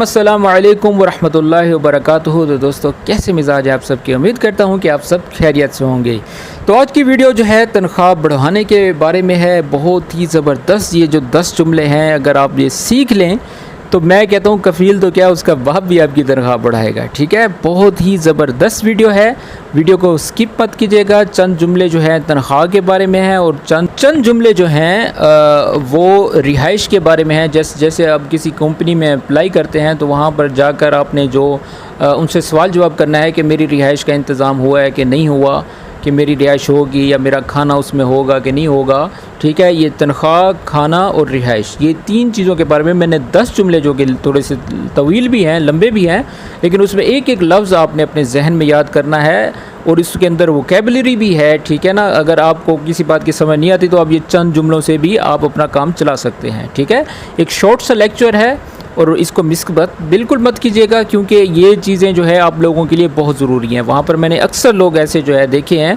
السلام علیکم ورحمۃ اللہ وبرکاتہ۔ تو دوستو، کیسے مزاج ہے آپ سب کی؟ امید کرتا ہوں کہ آپ سب خیریت سے ہوں گے۔ تو آج کی ویڈیو جو ہے تنخواہ بڑھانے کے بارے میں ہے۔ بہت ہی زبردست یہ جو دس جملے ہیں، اگر آپ یہ سیکھ لیں تو میں کہتا ہوں کفیل تو کیا اس کا باپ بھی آپ کی تنخواہ بڑھائے گا، ٹھیک ہے؟ بہت ہی زبردست ویڈیو ہے۔ ویڈیو کو سکپ مت کیجیے گا۔ چند جملے جو ہیں تنخواہ کے بارے میں ہیں اور چند چند جملے جو ہیں وہ رہائش کے بارے میں ہیں۔ جیسے جیسے اب کسی کمپنی میں اپلائی کرتے ہیں تو وہاں پر جا کر آپ نے جو ان سے سوال جواب کرنا ہے کہ میری رہائش کا انتظام ہوا ہے کہ نہیں ہوا۔ کہ میری رہائش ہوگی یا میرا کھانا اس میں ہوگا کہ نہیں ہوگا، ٹھیک ہے، یہ تنخواہ، کھانا اور رہائش، یہ تین چیزوں کے بارے میں میں نے دس جملے جو کہ تھوڑے سے طویل بھی ہیں، لمبے بھی ہیں، لیکن اس میں ایک ایک لفظ آپ نے اپنے ذہن میں یاد کرنا ہے اور اس کے اندر وہ کیبلری بھی ہے، ٹھیک ہے نا؟ اگر آپ کو کسی بات کی سمجھ نہیں آتی تو آپ یہ چند جملوں سے بھی آپ اپنا کام چلا سکتے ہیں، ٹھیک ہے؟ ایک شارٹ سا لیکچر ہے۔ اور اس کو مس مت بالکل مت کیجیے گا کیونکہ یہ چیزیں جو ہے آپ لوگوں کے لیے بہت ضروری ہیں۔ وہاں پر میں نے اکثر لوگ ایسے جو ہے دیکھے ہیں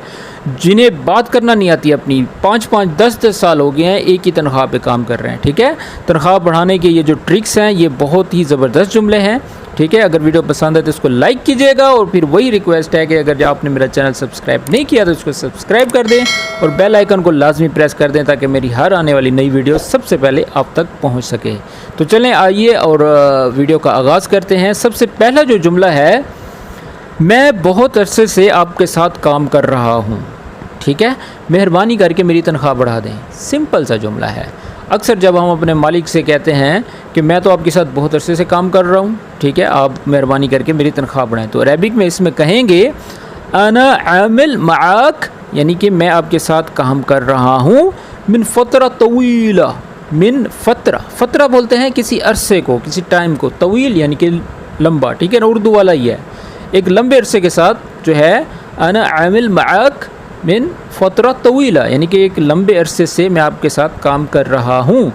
جنہیں بات کرنا نہیں آتی اپنی۔ پانچ پانچ دس دس سال ہو گئے ہیں، ایک ہی تنخواہ پہ کام کر رہے ہیں، ٹھیک ہے؟ تنخواہ بڑھانے کے یہ جو ٹرکس ہیں، یہ بہت ہی زبردست جملے ہیں۔ ٹھیک ہے؟ اگر ویڈیو پسند ہے تو اس کو لائک کیجیے گا اور پھر وہی ریکویسٹ ہے کہ اگر آپ نے میرا چینل سبسکرائب نہیں کیا تو اس کو سبسکرائب کر دیں اور بیل آئیکن کو لازمی پریس کر دیں تاکہ میری ہر آنے والی نئی ویڈیو سب سے پہلے آپ تک پہنچ سکے۔ تو چلیں آئیے اور ویڈیو کا آغاز کرتے ہیں۔ سب سے پہلا جو جملہ ہے، میں بہت عرصے سے آپ کے ساتھ کام کر رہا ہوں۔ ٹھیک ہے؟ مہربانی کر کے میری تنخواہ بڑھا دیں۔ سمپل سا جملہ ہے۔ اکثر جب ہم اپنے مالک سے کہتے ہیں کہ میں تو آپ کے ساتھ بہت عرصے سے کام کر رہا ہوں، ٹھیک ہے، آپ مہربانی کر کے میری تنخواہ بڑھائیں۔ تو عربک میں اس میں کہیں گے، انا عامل معاک یعنی کہ میں آپ کے ساتھ کام کر رہا ہوں۔ من فترہ طویلہ من فترہ فترہ بولتے ہیں کسی عرصے کو، کسی ٹائم کو، طویل یعنی کہ لمبا، ٹھیک ہے نا اردو والا ہی ہے۔ ایک لمبے عرصے کے ساتھ جو ہے، انا عامل معاک من فترہ طویلہ یعنی کہ ایک لمبے عرصے سے میں آپ کے ساتھ کام کر رہا ہوں۔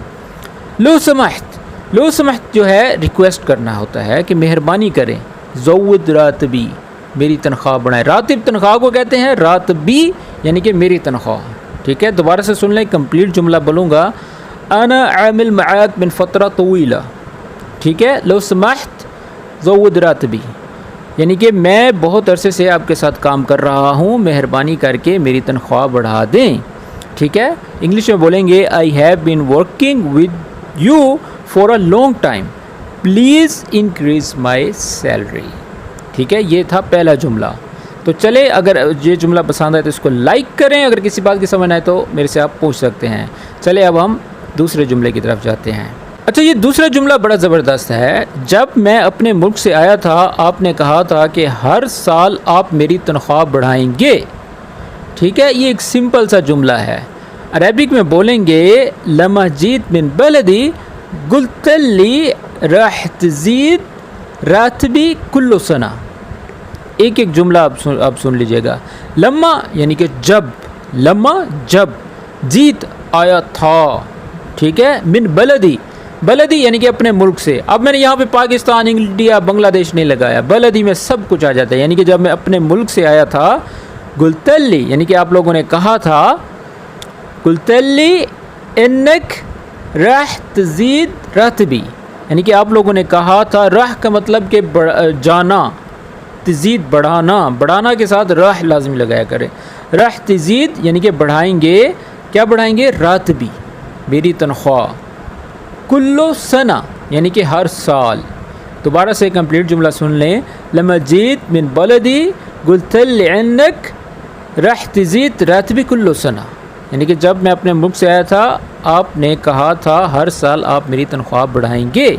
لو سمحت لو سمحت جو ہے ریکویسٹ کرنا ہوتا ہے کہ مہربانی کریں۔ زود راتبی میری تنخواہ بڑھائیں۔ راتب تنخواہ کو کہتے ہیں راتبی یعنی کہ میری تنخواہ۔ ٹھیک ہے، دوبارہ سے سن لیں کمپلیٹ جملہ بولوں گا۔ انا عامل معاک من فترہ طویلہ۔ ٹھیک ہے، لو سمحت، زود راتبی یعنی کہ میں بہت عرصے سے آپ کے ساتھ کام کر رہا ہوں، مہربانی کر کے میری تنخواہ بڑھا دیں، ٹھیک ہے؟ انگلش میں بولیں گے I have been working with you for a long time please increase my salary ٹھیک ہے؟ یہ تھا پہلا جملہ۔ تو چلے، اگر یہ جملہ پسند ہے تو اس کو لائک کریں، اگر کسی بات کی سمجھ آئے تو میرے سے آپ پوچھ سکتے ہیں۔ چلے، اب ہم دوسرے جملے کی طرف جاتے ہیں۔ اچھا یہ دوسرا جملہ بڑا زبردست ہے۔ جب میں اپنے ملک سے آیا تھا، آپ نے کہا تھا کہ ہر سال آپ میری تنخواہ بڑھائیں گے۔ ٹھیک ہے، یہ ایک سمپل سا جملہ ہے۔ عربک میں بولیں گے لمح جیت بن بلدی گلتلی رحت راتبی کلو ثنا ایک ایک جملہ آپ سن آپ سن لیجیے گا۔ لمحہ یعنی کہ جب، لمحہ جب، جیت آیا تھا۔ ٹھیک ہے، من بلدی بلدی یعنی کہ اپنے ملک سے۔ اب میں نے یہاں پہ پاکستان انڈیا بنگلہ دیش نہیں لگایا۔ بلدی میں سب کچھ آ جاتا ہے۔ یعنی کہ جب میں اپنے ملک سے آیا تھا، گلتلی یعنی کہ آپ لوگوں نے کہا تھا، گلتلی انک رہ تزید رتبی یعنی کہ آپ لوگوں نے کہا تھا، رہ کا مطلب کہ جانا، تزید بڑھانا بڑھانا کے ساتھ رہ لازمی لگایا کرے۔ رہ تزید یعنی کہ بڑھائیں گے، کیا بڑھائیں گے؟ راتبی میری تنخواہ۔ کلو ثنا یعنی کہ ہر سال۔ دوبارہ سے کمپلیٹ جملہ سن لیں۔ لمجید من بلدی گلتل عنک رہ تزید رتبی کلو ثنا یعنی کہ جب میں اپنے ملک سے آیا تھا، آپ نے کہا تھا، ہر سال آپ میری تنخواہ بڑھائیں گے۔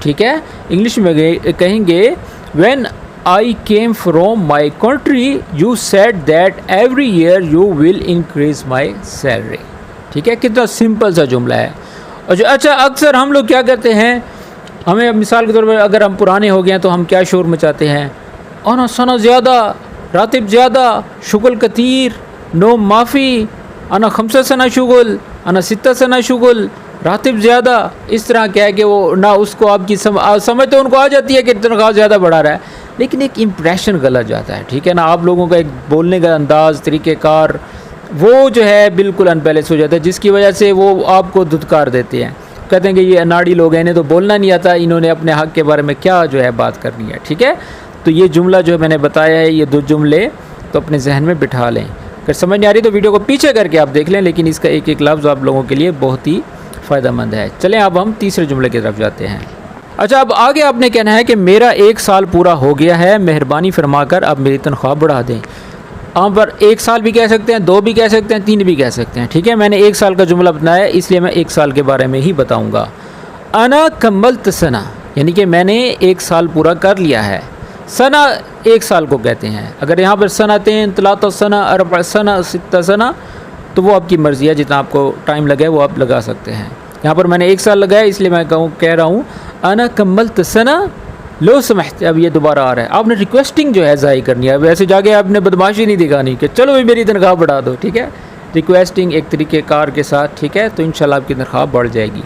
ٹھیک ہے؟ انگلش میں کہیں گے when I came from my country you said that every year you will increase my salary ٹھیک ہے؟ کتنا سمپل سا جملہ ہے۔ اچھا اچھا اکثر ہم لوگ کیا کرتے ہیں، ہمیں مثال کے طور پر اگر ہم پرانے ہو گئے ہیں تو ہم کیا شور مچاتے ہیں؟ انا سنا زیادہ، راتب زیادہ، شغل کثیر نو معافی، انا خمسہ ثنا شغل، انا ستہ ثنا شغل، راتب زیادہ، اس طرح کیا ہے کہ وہ نہ اس کو آپ کی سمجھ تو ان کو آ جاتی ہے کہ تنخواہ زیادہ بڑھا رہا ہے، لیکن ایک امپریشن غلط جاتا ہے، ٹھیک ہے نا؟ آپ لوگوں کا ایک بولنے کا انداز، طریقہ کار وہ جو ہے بالکل ان بیلنس ہو جاتا ہے، جس کی وجہ سے وہ آپ کو دھتکار دیتے ہیں۔ کہتے ہیں کہ یہ اناڑی لوگ ہیں، انہیں تو بولنا نہیں آتا، انہوں نے اپنے حق کے بارے میں کیا جو ہے بات کرنی ہے، ٹھیک ہے؟ تو یہ جملہ جو میں نے بتایا ہے، یہ دو جملے تو اپنے ذہن میں بٹھا لیں۔ اگر سمجھ نہیں آ رہی تو ویڈیو کو پیچھے کر کے آپ دیکھ لیں، لیکن اس کا ایک ایک لفظ آپ لوگوں کے لیے بہت ہی فائدہ مند ہے۔ چلیں اب ہم تیسرے جملے کی طرف جاتے ہیں۔ اچھا اب آگے آپ نے کہنا ہے کہ میرا ایک سال پورا ہو گیا ہے، مہربانی فرما کر آپ میری تنخواہ بڑھا دیں۔ عام پر ایک سال بھی کہہ سکتے ہیں، دو بھی کہہ سکتے ہیں، تین بھی کہہ سکتے ہیں، ٹھیک ہے؟ میں نے ایک سال کا جملہ بتایا ہے اس لیے میں ایک سال کے بارے میں ہی بتاؤں گا۔ انا کمل تسنا یعنی کہ میں نے ایک سال پورا کر لیا ہے۔ ثنا ایک سال کو کہتے ہیں۔ اگر یہاں پر صنعتیں طلاط ثنا ارب ثنا ست ثنا تو وہ آپ کی مرضی ہے، جتنا آپ کو ٹائم لگے وہ آپ لگا سکتے ہیں۔ یہاں پر میں نے ایک سال لگایا، اس لیے میں کہوں، کہہ رہا ہوں، انا کمل تسنا لو سمحت اب یہ دوبارہ آ رہا ہے۔ آپ نے ریکویسٹنگ جو ہے ضائع کرنی ہے۔ ویسے جا کے آپ نے بدماشی نہیں دکھانی کہ چلو بھی میری تنخواہ بڑھا دو، ٹھیک ہے؟ ریکویسٹنگ ایک طریقہ کار کے ساتھ، ٹھیک ہے؟ تو انشاءاللہ آپ کی تنخواہ بڑھ جائے گی۔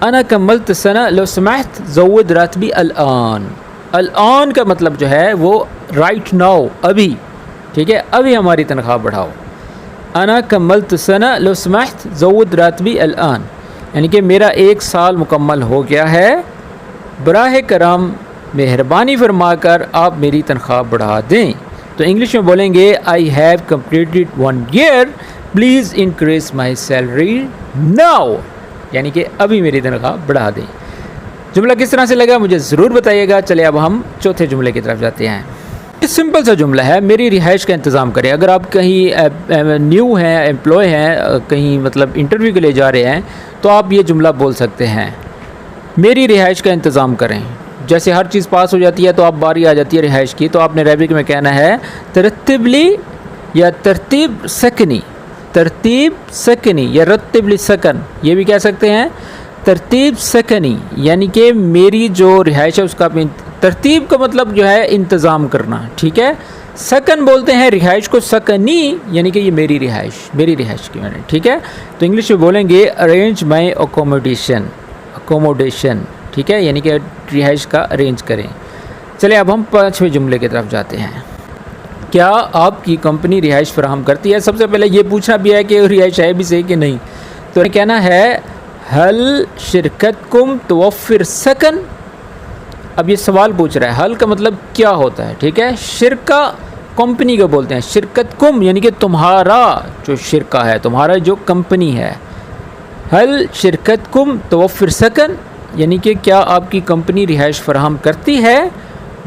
انا کملت سنا لو سمحت زود راتبی الان۔ الان کا مطلب جو ہے وہ رائٹ ناؤ ابھی۔ ٹھیک ہے؟ ابھی ہماری تنخواہ بڑھاؤ۔ انا کملت سنا لو سمحت زود راتبی الان۔ یعنی کہ میرا ایک سال مکمل ہو گیا ہے۔ براہ کرم مہربانی فرما کر آپ میری تنخواہ بڑھا دیں۔ تو انگلش میں بولیں گے I have completed one year please increase my salary now یعنی کہ ابھی میری تنخواہ بڑھا دیں۔ جملہ کس طرح سے لگا مجھے ضرور بتائیے گا۔ چلے اب ہم چوتھے جملے کی طرف جاتے ہیں۔ سمپل سا جملہ ہے، میری رہائش کا انتظام کریں۔ اگر آپ کہیں نیو ہیں امپلائی ہیں، کہیں مطلب انٹرویو کے لیے جا رہے ہیں، تو آپ یہ جملہ بول سکتے ہیں۔ میری رہائش کا انتظام کریں۔ جیسے ہر چیز پاس ہو جاتی ہے تو آپ باری آ جاتی ہے رہائش کی، تو آپ نے ریبک میں کہنا ہے ترتبلی یا ترتیب سکنی ترتیب سکنی یا رتبلی سکن، یہ بھی کہہ سکتے ہیں۔ ترتیب سکنی یعنی کہ میری جو رہائش ہے اس کا ترتیب کا مطلب جو ہے انتظام کرنا، ٹھیک ہے؟ سکن بولتے ہیں رہائش کو سکنی یعنی کہ یہ میری رہائش میری رہائش کی میں نے، ٹھیک ہے؟ تو انگلش میں بولیں گے ارینج مائی اکوموڈیشن اکوموڈیشن ٹھیک ہے؟ یعنی کہ رہائش کا ارینج کریں۔ چلے اب ہم پانچویں جملے کی طرف جاتے ہیں۔ کیا آپ کی کمپنی رہائش فراہم کرتی ہے؟ سب سے پہلے یہ پوچھنا بھی ہے کہ رہائش ہے بھی صحیح کہ نہیں۔ تو کہنا ہے حل شرکت کم توفر سکن؟ اب یہ سوال پوچھ رہا ہے۔ حل کا مطلب کیا ہوتا ہے؟ ٹھیک ہے؟ شرکا کمپنی کو بولتے ہیں۔ شرکت کم یعنی کہ تمہارا جو شرکہ ہے، تمہارا جو کمپنی ہے۔ حل شرکت کم توفر سکن؟ یعنی کہ کیا آپ کی کمپنی رہائش فراہم کرتی ہے؟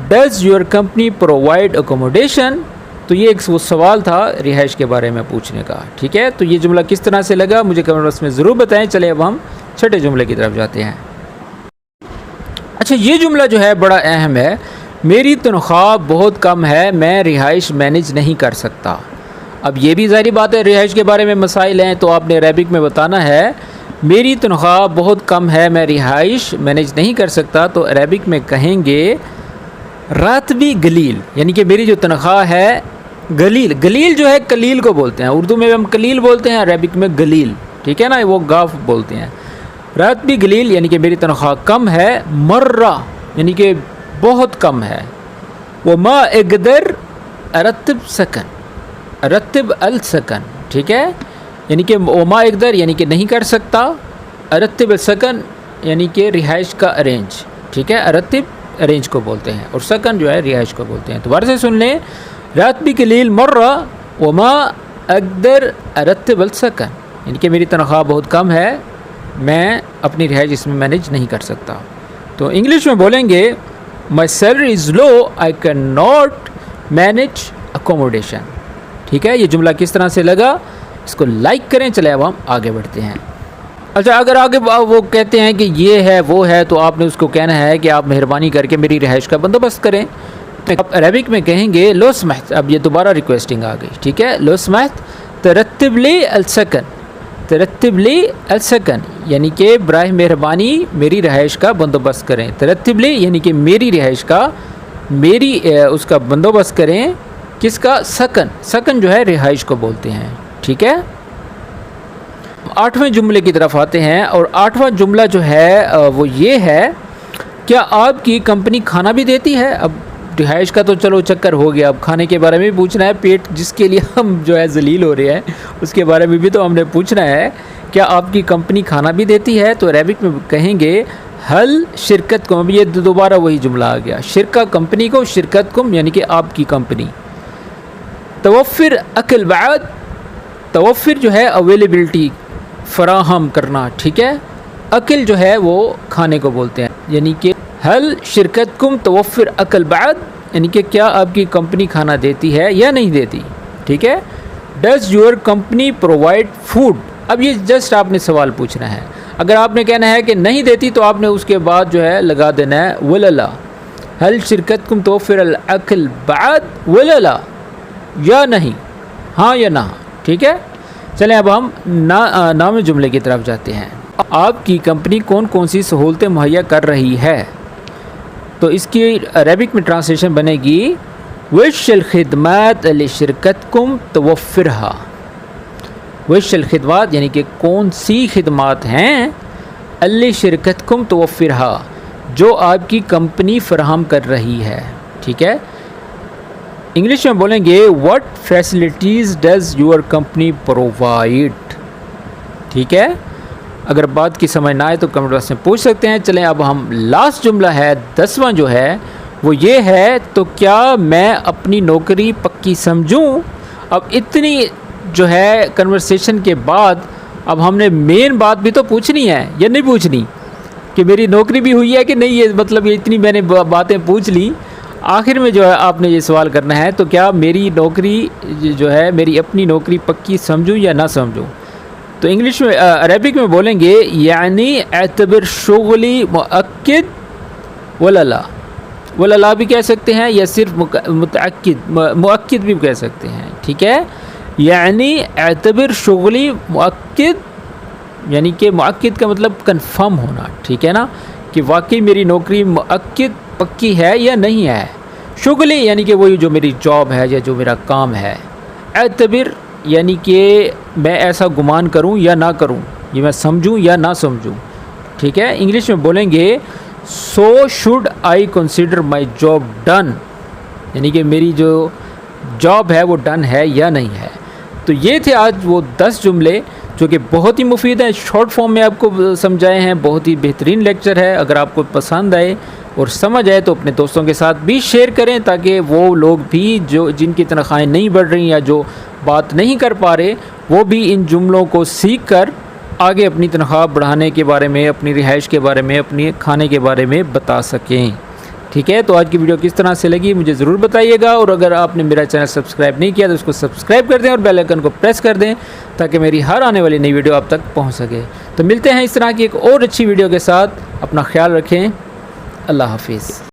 Does your company provide accommodation تو یہ ایک وہ سوال تھا رہائش کے بارے میں پوچھنے کا۔ ٹھیک ہے؟ تو یہ جملہ کس طرح سے لگا؟ مجھے کمنٹ باکس میں ضرور بتائیں۔ چلے اب ہم چھٹے جملے کی طرف جاتے ہیں۔ اچھا یہ جملہ جو ہے بڑا اہم ہے۔ میری تنخواہ بہت کم ہے، میں رہائش مینج نہیں کر سکتا۔ اب یہ بھی ظاہری بات ہے، رہائش کے بارے میں مسائل ہیں تو آپ نے ریبک میں بتانا ہے۔ میری تنخواہ بہت کم ہے، میں رہائش مینج نہیں کر سکتا۔ تو عربک میں کہیں گے راتبی گلیل۔ یعنی کہ میری جو تنخواہ ہے، گلیل۔ گلیل جو ہے، کلیل کو بولتے ہیں۔ اردو میں ہم کلیل بولتے ہیں، عربک میں گلیل۔ ٹھیک ہے نا؟ وہ گاف بولتے ہیں۔ راتبی گلیل یعنی کہ میری تنخواہ کم ہے۔ مرہ یعنی کہ بہت کم ہے۔ وہ ما اقدر، ارتب سکن۔ ارتب السکن۔ ٹھیک ہے؟ یعنی کہ اوما اقدر یعنی کہ نہیں کر سکتا، ارتب سکن یعنی کہ رہائش کا ارینج ٹھیک ہے؟ ارتب ارینج کو بولتے ہیں اور سکن جو ہے رہائش کو بولتے ہیں۔ دوبارہ سے سن لیں، رات بھی کلیل مرہ اوما اقدر ارتب السکن۔ یعنی کہ میری تنخواہ بہت کم ہے، میں اپنی رہائش اس میں مینیج نہیں کر سکتا۔ تو انگلش میں بولیں گے my salary is low I can not manage accommodation ٹھیک ہے؟ یہ جملہ کس طرح سے لگا؟ اس کو لائک کریں چلے اب ہم آگے بڑھتے ہیں۔ اچھا اگر آگے وہ کہتے ہیں کہ یہ ہے، وہ ہے، تو آپ نے اس کو کہنا ہے کہ آپ مہربانی کر کے میری رہائش کا بندوبست کریں۔ اب عربک میں کہیں گے لو سمحت اب یہ دوبارہ ریکویسٹنگ آ گئی، ٹھیک ہے؟ لو سمحت ترتب لی السکن ترتب لی السکن یعنی کہ براہ مہربانی میری رہائش کا بندوبست کریں۔ ترتب لی یعنی کہ میری رہائش کا، میری، اس کا بندوبست کریں۔ کس کا؟ سکن سکن جو ہے رہائش کو بولتے ہیں۔ ٹھیک ہے؟ آٹھویں جملے کی طرف آتے ہیں اور آٹھواں جملہ جو ہے وہ یہ ہے، کیا آپ کی کمپنی کھانا بھی دیتی ہے؟ اب رہائش کا تو چلو چکر ہو گیا، اب کھانے کے بارے میں بھی پوچھنا ہے، پیٹ جس کے لیے ہم جو ہے ذلیل ہو رہے ہیں، اس کے بارے میں بھی تو ہم نے پوچھنا ہے، کیا آپ کی کمپنی کھانا بھی دیتی ہے؟ تو عربک میں کہیں گے حل شرکت کم، اب یہ دوبارہ وہی جملہ آ گیا، شرکہ کمپنی کو، شرکت کم یعنی کہ آپ کی کمپنی۔ توفر عقل بعد توفر جو ہے اویلیبلٹی فراہم کرنا، ٹھیک ہے؟ عقل جو ہے وہ کھانے کو بولتے ہیں۔ یعنی کہ حل شرکت کم توفر عقل بعد یعنی کہ کیا آپ کی کمپنی کھانا دیتی ہے یا نہیں دیتی؟ ٹھیک ہے؟ Does your company provide food اب یہ جسٹ آپ نے سوال پوچھنا ہے۔ اگر آپ نے کہنا ہے کہ نہیں دیتی تو آپ نے اس کے بعد جو ہے لگا دینا ہے وللا۔ حل شرکت کم توفر العقل بعد وللا یا نہیں؟ ہاں یا نہ؟ ٹھیک ہے؟ چلیں اب ہم نا نام جملے کی طرف جاتے ہیں۔ آپ کی کمپنی کون کون سی سہولتیں مہیا کر رہی ہے؟ تو اس کی عربک میں ٹرانسلیشن بنے گی، وش الخدمات علی شرکت کم توفرہ وش الخدمات یعنی کہ کون سی خدمات ہیں؟ علی شرکت کم توفرہ جو آپ کی کمپنی فراہم کر رہی ہے۔ ٹھیک ہے؟ انگلش میں بولیں گے what facilities does your company provide ٹھیک ہے؟ اگر بات کی سمجھ نہ آئے تو کمنٹ باکس میں پوچھ سکتے ہیں۔ چلیں اب ہم لاسٹ جملہ ہے، دسواں جو ہے، وہ یہ ہے، تو کیا میں اپنی نوکری پکی سمجھوں؟ اب اتنی جو ہے کنورسیشن کے بعد، اب ہم نے مین بات بھی تو پوچھنی ہے، یا نہیں پوچھنی؟ کہ میری نوکری بھی ہوئی ہے کہ نہیں؟ یہ مطلب یہ اتنی میں نے باتیں پوچھ لی۔ آخر میں جو ہے آپ نے یہ سوال کرنا ہے، تو کیا میری نوکری جو ہے، میری اپنی نوکری پکی سمجھوں یا نہ سمجھوں؟ تو انگلش میں عربک میں بولیں گے یعنی اعتبر شغلی معقد وللا۔ وللا بھی کہہ سکتے ہیں یا صرف متعقد معقد بھی کہہ سکتے ہیں، ٹھیک ہے؟ یعنی اعتبر شغلی معقد یعنی کہ معقد کا مطلب کنفرم ہونا، ٹھیک ہے نا؟ کہ واقعی میری نوکری معقد پکی ہے یا نہیں ہے؟ شغلی یعنی کہ وہی جو میری جاب ہے یا جو میرا کام ہے۔ اعتبر یعنی کہ میں ایسا گمان کروں یا نہ کروں، یہ میں سمجھوں یا نہ سمجھوں۔ ٹھیک ہے؟ انگلش میں بولیں گے so should I consider my job done یعنی کہ میری جو جاب ہے وہ ڈن ہے یا نہیں ہے۔ تو یہ تھے آج وہ دس جملے جو کہ بہت ہی مفید ہیں۔ شارٹ فارم میں آپ کو سمجھائے ہیں، بہت ہی بہترین لیکچر ہے۔ اگر آپ کو پسند آئے اور سمجھ آئے تو اپنے دوستوں کے ساتھ بھی شیئر کریں تاکہ وہ لوگ بھی جو جن کی تنخواہیں نہیں بڑھ رہی یا جو بات نہیں کر پا رہے، وہ بھی ان جملوں کو سیکھ کر آگے اپنی تنخواہ بڑھانے کے بارے میں، اپنی رہائش کے بارے میں، اپنی کھانے کے بارے میں بتا سکیں۔ ٹھیک ہے؟ تو آج کی ویڈیو کس طرح سے لگی مجھے ضرور بتائیے گا۔ اور اگر آپ نے میرا چینل سبسکرائب نہیں کیا تو اس کو سبسکرائب کر دیں اور بیل آئکن کو پریس کر دیں تاکہ میری ہر آنے والی نئی ویڈیو آپ تک پہنچ سکے۔ تو ملتے ہیں اس طرح کی ایک اور اچھی ویڈیو کے ساتھ۔ اپنا خیال رکھیں۔ اللہ حافظ